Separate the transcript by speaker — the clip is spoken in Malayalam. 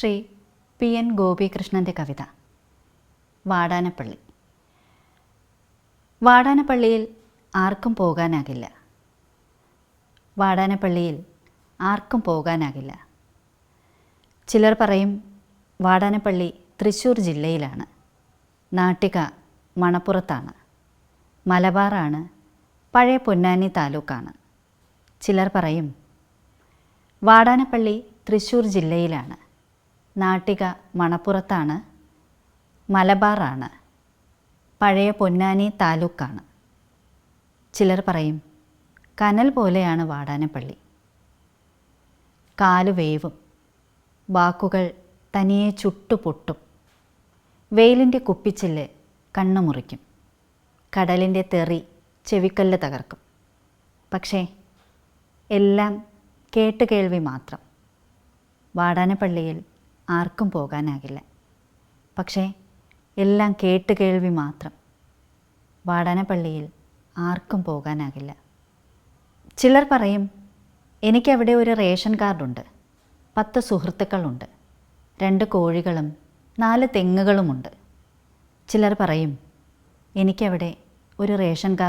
Speaker 1: ശ്രീ പി എൻ ഗോപികൃഷ്ണന്റെ കവിത വാടാനപ്പള്ളി. വാടാനപ്പള്ളിയിൽ ആർക്കും പോകാനാകില്ല. വാടാനപ്പള്ളിയിൽ ആർക്കും പോകാനാകില്ല. ചിലർ പറയും വാടാനപ്പള്ളി തൃശ്ശൂർ ജില്ലയിലാണ്. നാട്ടിക മണപ്പുറത്താണ്. മലബാറാണ്. പഴയ പൊന്നാനി താലൂക്കാണ്. ചിലർ പറയും വാടാനപ്പള്ളി തൃശ്ശൂർ ജില്ലയിലാണ്. നാട്ടിക മണപ്പുറത്താണ്. മലബാറാണ്. പഴയ പൊന്നാനി താലൂക്കാണ്. ചിലർ പറയും കനൽ പോലെയാണ് വാടാനപ്പള്ളി. കാലു വേവും. വാക്കുകൾ തനിയെ ചുട്ടുപൊട്ടും. വെയിലിന്റെ കുപ്പിച്ചില്ല് കണ്ണു മുറിക്കും. കടലിന്റെ തെറി ചെവിക്കല്ല് തകർക്കും. പക്ഷേ എല്ലാം കേട്ടുകേൾവി മാത്രം. വാടാനപ്പള്ളിയിൽ ആർക്കും പോകാനാകില്ല. പക്ഷേ എല്ലാം കേട്ട് കേൾവി മാത്രം. വാടാനപ്പള്ളിയിൽ ആർക്കും പോകാനാകില്ല. ചിലർ പറയും എനിക്കവിടെ ഒരു റേഷൻ കാർഡുണ്ട്. പത്ത് സുഹൃത്തുക്കളുണ്ട്. രണ്ട് കോഴികളും നാല് തെങ്ങുകളുമുണ്ട്. ചിലർ പറയും എനിക്കവിടെ ഒരു റേഷൻ കാർഡ്